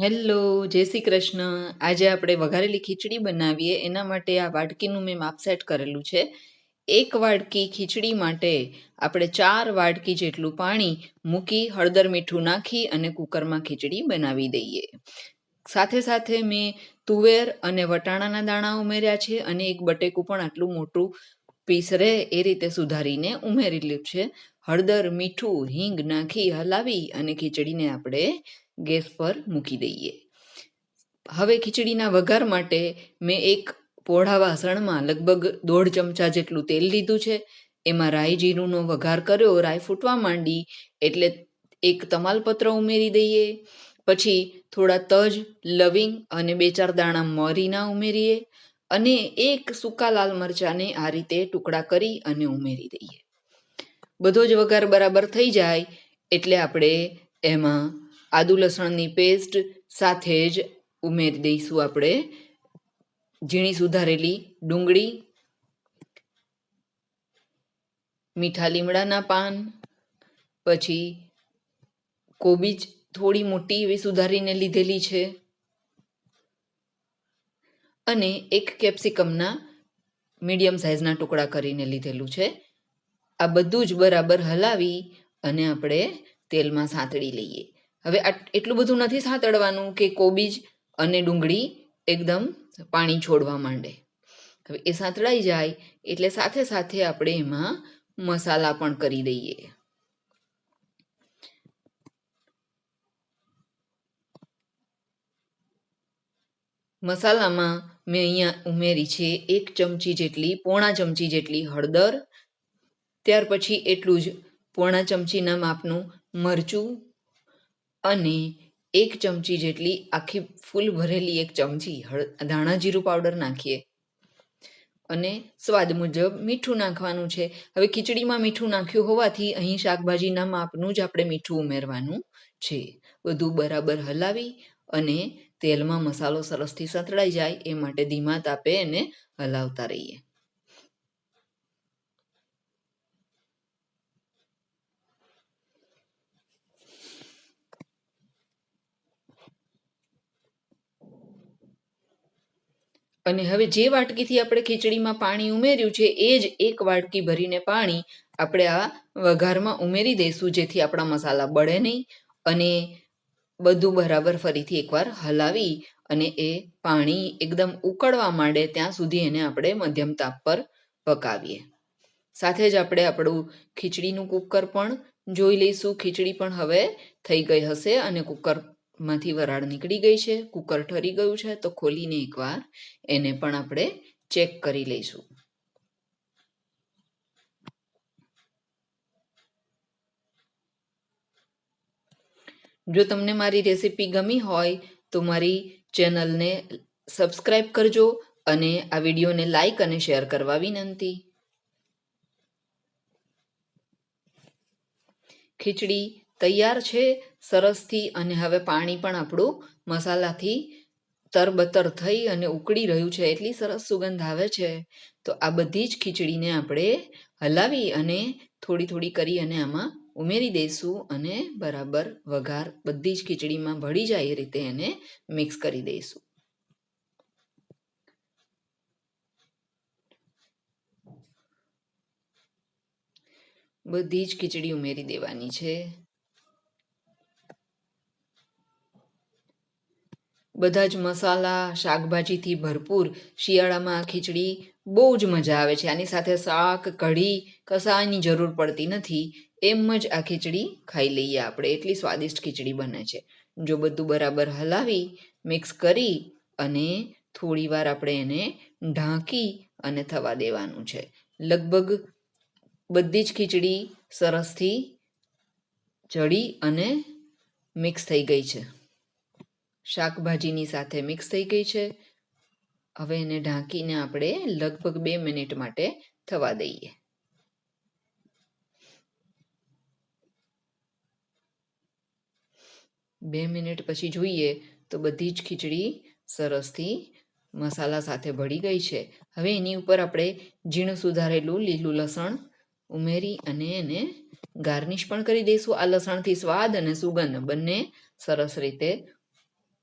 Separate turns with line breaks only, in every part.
Hello, જય શ્રી કૃષ્ણ. આજે આપણે વઘારેલી ખીચડી બનાવીએ. એના માટે આ વાટકીનું મેં માપ સેટ કરેલું છે. એક વાટકી ખીચડી માટે આપણે ચાર વાડકી જેટલું પાણી મૂકી હળદર મીઠું નાખી અને કુકરમાં ખીચડી બનાવી દઈએ. સાથે સાથે મેં તુવેર અને વટાણાના દાણા ઉમેર્યા છે અને એક બટેકું પણ આટલું મોટું પીસ રહે એ રીતે સુધારીને ઉમેરી લીધું છે. હળદર, મીઠું, હિંગ નાખી હલાવી અને ખીચડીને આપણે ગેસ પર મૂકી દઈએ. હવે ખીચડીના વઘાર માટે મેં એક પોળા વાસણમાં લગભગ દોઢ ચમચા જેટલું તેલ લીધું છે. એમાં રાઈ જીરુંનો વઘાર કર્યો, રાઈ ફૂટવા માંડી, એટલે એક તમાલપત્ર ઉમેરી દઈએ. પછી થોડા તજ, લવિંગ અને બે ચાર દાણા મરીના ઉમેરીએ અને એક સૂકા લાલ મરચાંને આ રીતે ટુકડા કરી અને ઉમેરી દઈએ. બધો જ વઘાર બરાબર થઈ જાય એટલે આપણે એમાં આદુ લસણની પેસ્ટ સાથે જ ઉમેરી દઈશું આપણે. ઝીણી સુધારેલી ડુંગળી, મીઠા લીમડાના પાન, પછી કોબીજ થોડી મોટી એવી સુધારીને લીધેલી છે. અને એક કેપ્સિકમના મીડિયમ સાઇઝના ટુકડા કરીને લીધેલું છે. આ બધું જ બરાબર હલાવી અને આપણે તેલમાં સાંતળી લઈએ. હવે એટલું બધું નથી સાંતળવાનું કે કોબીજ અને ડુંગળી એકદમ પાણી છોડવા માંડે. હવે એ સાંતળાઈ જાય એટલે સાથે સાથે આપણે એમાં મસાલા પણ કરી દઈએ. મસાલામાં મેં અહીંયા ઉમેરી છે એક ચમચી જેટલી, પોણા ચમચી જેટલી હળદર ત્યાર પછી એટલું જ. પોણા ચમચીના માપનું મરચું અને એક ચમચી જેટલી આખી ફૂલ ભરેલી એક ચમચી ધાણા જીરું પાવડર નાખીએ. અને સ્વાદ મુજબ મીઠું નાખવાનું છે. હવે ખીચડીમાં મીઠું નાખ્યું હોવાથી અહીં શાકભાજીના માપનું જ આપણે મીઠું ઉમેરવાનું છે. બધું બરાબર હલાવી અને તેલમાં મસાલો સરસથી સંતળાઈ જાય એ માટે ધીમા તાપે એને હલાવતા રહીએ. અને હવે જે વાટકીથી આપણે ખીચડીમાં પાણી ઉમેર્યું છે, એ જ એક વાટકી ભરીને પાણી આપણે આ વઘારમાં ઉમેરી દઈશું, જેથી આપણા મસાલા બળે નહીં અને બધું બરાબર ફરીથી એકવાર હલાવી અને એ પાણી એકદમ ઉકળવા માંડે ત્યાં સુધી એને આપણે મધ્યમ તાપ પર પકાવીએ. સાથે જ આપણે આપણું ખીચડીનું કુકર પણ જોઈ લઈશું. ખીચડી પણ હવે થઈ ગઈ હશે અને કુકર માંથી વરાળ નીકળી ગઈ છે, કુકર ઠરી ગયું છે, તો ખોલીને એકવાર એને પણ આપણે ચેક કરી લઈશું. જો તમને મારી રેસીપી ગમી હોય, તો મારી ચેનલને સબસ્ક્રાઈબ કરજો અને આ વિડીયોને લાઈક અને શેર કરવા વિનંતી. ખીચડી તૈયાર છે સરસથી અને હવે પાણી પણ આપણું મસાલાથી તરબતર થઈ અને ઉકળી રહ્યું છે. એટલી સરસ સુગંધ આવે છે. તો આ બધી જ ખીચડીને આપણે હલાવી અને થોડી થોડી કરી અને આમાં ઉમેરી દઈશું અને બરાબર વઘાર બધી જ ખીચડીમાં ભળી જાય એ રીતે એને મિક્સ કરી દઈશું. બધી જ ખીચડી ઉમેરી દેવાની છે. બધા જ મસાલા, શાકભાજીથી ભરપૂર, શિયાળામાં ખીચડી, બહુ જ મજા આવે છે. આની સાથે શાક, કઢી કસાયની જરૂર પડતી નથી. એમ જ આ ખીચડી ખાઈ લઈએ આપણે. એટલી સ્વાદિષ્ટ ખીચડી બને છે. જો બધું બરાબર હલાવી, મિક્સ કરી અને થોડી વાર આપણે એને ઢાંકી અને થવા દેવાનું છે. લગભગ બધી જ ખીચડી સરસથી ચડી અને મિક્સ થઈ ગઈ છે. શાકભાજીની સાથે મિક્સ થઈ ગઈ છે. હવે એને ઢાંકીને આપણે લગભગ બે મિનિટ માટે થવા દઈએ. બે મિનિટ પછી જોઈએ તો બધી જ ખીચડી સરસથી મસાલા સાથે ભળી ગઈ છે. હવે એની ઉપર આપણે ઝીણું સુધારેલું લીલું લસણ ઉમેરી અને એને ગાર્નિશ પણ કરી દઈશું. આ લસણથી સ્વાદ અને સુગંધ બંને સરસ રીતે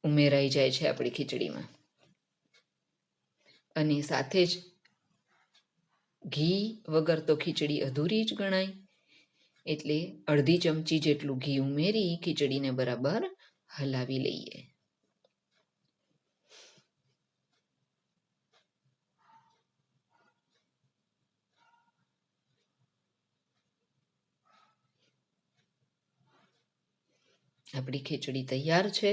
ઉમેરાઈ જાય છે આપણી ખીચડીમાં. અને સાથે જ ઘી વગર તો ખીચડી અધૂરી જ ગણાય. એટલે અડધી ચમચી જેટલું ઘી ઉમેરી ખીચડીને બરાબર હલાવી લઈએ. આપણી ખીચડી તૈયાર છે.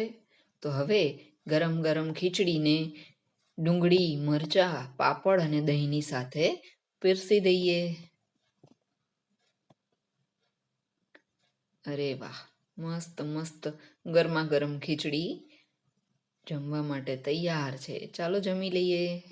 તો હવે ગરમ ગરમ ખીચડીને ડુંગળી, મરચાં, પાપડ અને દહીંની સાથે પીરસી દઈએ. અરે વાહ, મસ્ત મસ્ત ગરમા ગરમ ખીચડી જમવા માટે તૈયાર છે. ચાલો જમી લઈએ.